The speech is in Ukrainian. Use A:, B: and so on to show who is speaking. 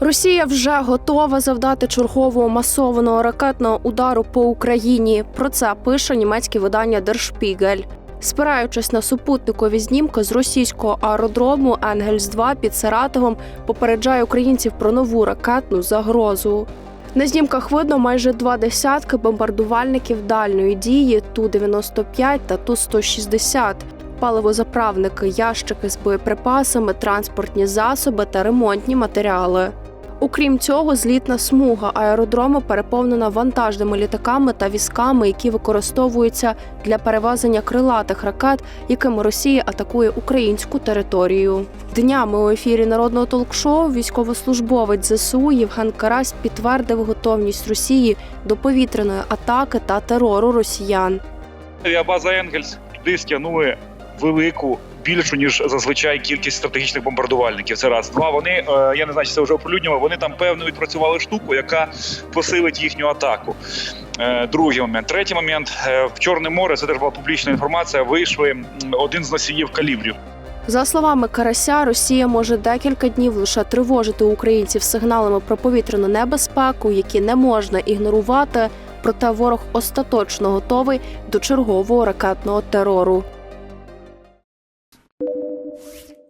A: Росія вже готова завдати чергового масованого ракетного удару по Україні. Про це пише німецьке видання Der Спираючись на супутникові знімки з російського аеродрому Енгельс 2 під Саратовом, попереджає українців про нову ракетну загрозу. На знімках видно майже два десятки бомбардувальників дальньої дії Ту-95 та Ту-160, паливозаправники, ящики з боєприпасами, транспортні засоби та ремонтні матеріали. Окрім цього, злітна смуга аеродрому переповнена вантажними літаками та візками, які використовуються для перевезення крилатих ракет, якими Росія атакує українську територію. Днями у ефірі народного толк-шоу військовослужбовець ЗСУ Євген Карась підтвердив готовність Росії до повітряної атаки та терору росіян.
B: Авіабаза Енгельс туди стягнули велику. Більшу ніж зазвичай кількість стратегічних бомбардувальників. Це раз два. Вони е, я не знаю, чи це вже оприлюднювали. Вони там певно відпрацювали штуку, яка посилить їхню атаку. Е, Другий момент. Третій момент Е, в Чорне море. Це теж була публічна інформація. Вийшли один з носіїв калібрів.
A: За словами Карася, Росія може декілька днів лише тривожити українців сигналами про повітряну небезпеку, які не можна ігнорувати. Проте ворог остаточно готовий до чергового ракетного терору. Görüşürüz.